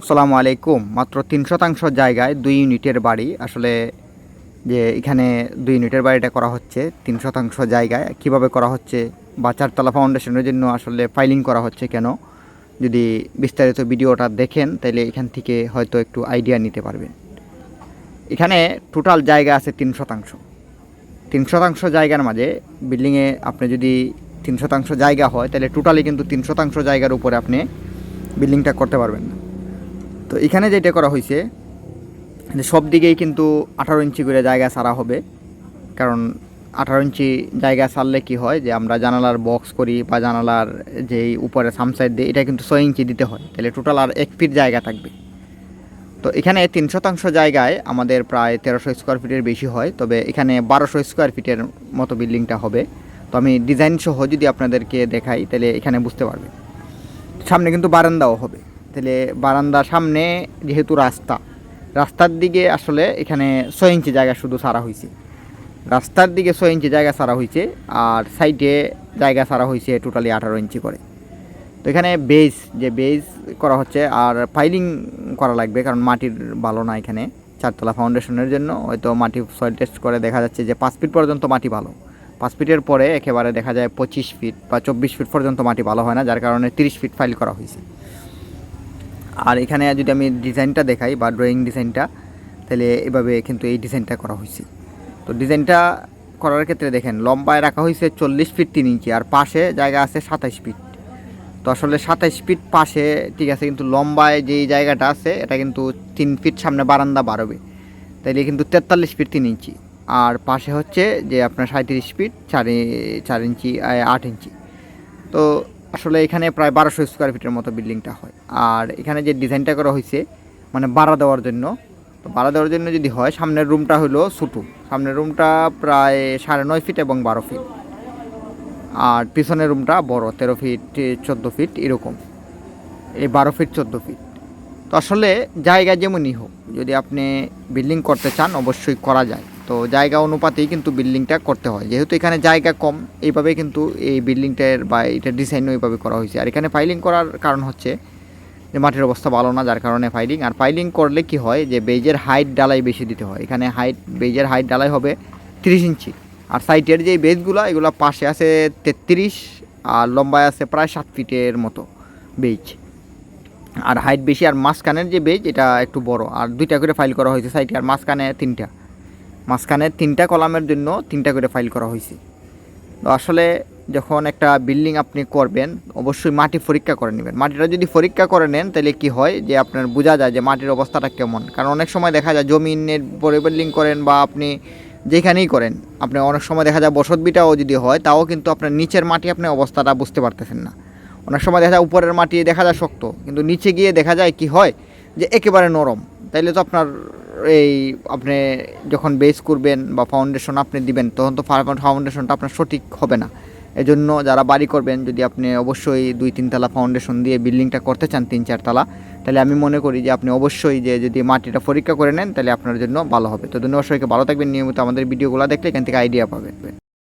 আসসালামু আলাইকুম। মাত্র তিন শতাংশ জায়গায় দুই ইউনিটের বাড়ি। আসলে যে এখানে দুই ইউনিটের বাড়িটা করা হচ্ছে, তিন শতাংশ জায়গায়। কীভাবে করা হচ্ছে? বা চারতলা ফাউন্ডেশনের জন্য আসলে ফাইলিং করা হচ্ছে কেন? যদি বিস্তারিত ভিডিওটা দেখেন তাহলে এখান থেকে হয়তো একটু আইডিয়া নিতে পারবেন। এখানে টোটাল জায়গা আছে তিন শতাংশ। তিন শতাংশ জায়গার মাঝে বিল্ডিংয়ে আপনি যদি তিন শতাংশ জায়গা হয় তাহলে টোটালি কিন্তু তিন শতাংশ জায়গার উপরে আপনি বিল্ডিংটা করতে পারবেন না। তো এখানে যেটা করা হয়েছে, যে সব দিকেই কিন্তু আঠারো ইঞ্চি করে জায়গা ছাড়া হবে। কারণ আঠারো ইঞ্চি জায়গা ছাড়লে কি হয় যে আমরা জানালার বক্স করি বা জানালার যেই উপরে সামসাইড দিই এটা কিন্তু ছয় ইঞ্চি দিতে হয়। তাহলে টোটাল আর এক ফিট জায়গা থাকবে। তো এখানে তিন শতাংশ জায়গায় আমাদের প্রায় তেরোশো স্কোয়ার ফিটের বেশি হয়। তবে এখানে বারোশো স্কোয়ার ফিটের মতো বিল্ডিংটা হবে। তো আমি ডিজাইন সহ যদি আপনাদেরকে দেখাই, তাহলে এখানে বুঝতে পারবে সামনে কিন্তু বারান্দাও হবে। তাহলে বারান্দার সামনে যেহেতু রাস্তা, রাস্তার দিকে আসলে এখানে ছয় ইঞ্চি জায়গা শুধু সারা হয়েছে রাস্তার দিকে ছয় ইঞ্চি জায়গা সারা হয়েছে আর সাইডে জায়গা সারা হয়েছে টোটালি আঠারো ইঞ্চি করে। তো এখানে বেজ যে বেজ করা হচ্ছে আর ফাইলিং করা লাগবে কারণ মাটির ভালো না এখানে। চারতলা ফাউন্ডেশনের জন্য হয়তো মাটি সয়েল টেস্ট করে দেখা যাচ্ছে যে পাঁচ ফিট পর্যন্ত মাটি ভালো। পাঁচ ফিটের পরে একেবারে দেখা যায় পঁচিশ ফিট বা চব্বিশ ফিট পর্যন্ত মাটি ভালো হয় না, যার কারণে তিরিশ ফিট ফাইল করা হয়েছে আর এখানে যদি আমি ডিজাইনটা দেখাই বা ড্রয়িং ডিজাইনটা তাহলে এভাবে কিন্তু এই ডিজাইনটা করা হয়েছে। তো ডিজাইনটা করার ক্ষেত্রে দেখেন, লম্বায় রাখা হয়েছে চল্লিশ ফিট তিন ইঞ্চি আর পাশে জায়গা আছে সাতাইশ ফিট তো আসলে সাতাইশ ফিট পাশে, ঠিক আছে, কিন্তু লম্বায় যেই জায়গাটা আছে, এটা কিন্তু তিন ফিট সামনে বারান্দা বাড়বে। তাইলে কিন্তু তেতাল্লিশ ফিট তিন ইঞ্চি আর পাশে হচ্ছে যে আপনার সাঁত্রিশ ফিট চার চার ইঞ্চি আট ইঞ্চি তো আসলে এখানে প্রায় বারোশো স্কোয়ার ফিটের মতো বিল্ডিংটা হয়। আর এখানে যে ডিজাইনটা করা হয়েছে মানে বাড়া দেওয়ার জন্য, তো বাড়া দেওয়ার জন্য যদি হয়, সামনের রুমটা হলো ছোটো। সামনের রুমটা প্রায় সাড়ে নয় ফিট এবং বারো ফিট আর পিছনের রুমটা বড়, তেরো ফিট চোদ্দ ফিট এরকম। এই বারো ফিট চোদ্দ ফিট তো আসলে জায়গা যেমনই হোক, যদি আপনি বিল্ডিং করতে চান, অবশ্যই করা যায়। তো জায়গা অনুপাতেই কিন্তু বিল্ডিংটা করতে হয়। যেহেতু এখানে জায়গা কম এইভাবে কিন্তু এই বিল্ডিংটার বা এটা ডিজাইন ওইভাবে করা হয়েছে। আর এখানে ফাইলিং করার কারণ হচ্ছে যে মাটির অবস্থা ভালো না, যার কারণে ফাইলিং আর ফাইলিং করলে কি হয় যে বেজের হাইট ডালাই বেশি দিতে হয়। এখানে হাইট বেজের হাইট ডালাই হবে তিরিশ ইঞ্চি। আর সাইটের যে বেজগুলো এগুলো পাশে আছে তেত্রিশ আর লম্বায় আছে প্রায় সাত ফিটের মতো বেজ আর হাইট বেশি, আর মাঝখানের যে বেজ এটা একটু বড়। আর দুইটা করে ফাইল করা হয়েছে সাইটে আর মাঝখানে তিনটা। মাঝখানে তিনটা কলামের জন্য তিনটা করে ফাইল করা হয়েছে। তো আসলে যখন একটা বিল্ডিং আপনি করবেন, অবশ্যই মাটি পরীক্ষা করে নেবেন। মাটিটা যদি পরীক্ষা করে নেন, তাহলে কি হয় যে আপনার বোঝা যায় যে মাটির অবস্থাটা কেমন। কারণ অনেক সময় দেখা যায় জমিনের পরে বিল্ডিং করেন বা আপনি যেখানেই করেন, আপনি অনেক সময় দেখা যায় বসত বিটাও যদি হয়, তাও কিন্তু আপনার নিচের মাটি আপনি অবস্থাটা বুঝতে পারতেছেন না। অনেক সময় দেখা যায় উপরের মাটি দেখা যায় শক্ত, কিন্তু নিচে গিয়ে দেখা যায় কি হয় যে একেবারে নরম। তাইলে তো আপনার এই আপনি যখন বেস করবেন বা ফাউন্ডেশন আপনি দিবেন, তখন তো ফাউন্ডেশনটা আপনার সঠিক হবে না। এজন্য যারা বাড়ি করবেন, যদি আপনি অবশ্যই দুই তিনতলা ফাউন্ডেশন দিয়ে বিল্ডিংটা করতে চান, তিন চারতলা তাহলে আমি মনে করি যে আপনি অবশ্যই যে যদি মাটিটা পরীক্ষা করে নেন তাহলে আপনার জন্য ভালো হবে। তো ধন্যবাদ সবাইকে, ভালো থাকবেন। নিয়মিত আমাদের ভিডিওগুলো দেখলে এখান থেকে আইডিয়া পাবেন।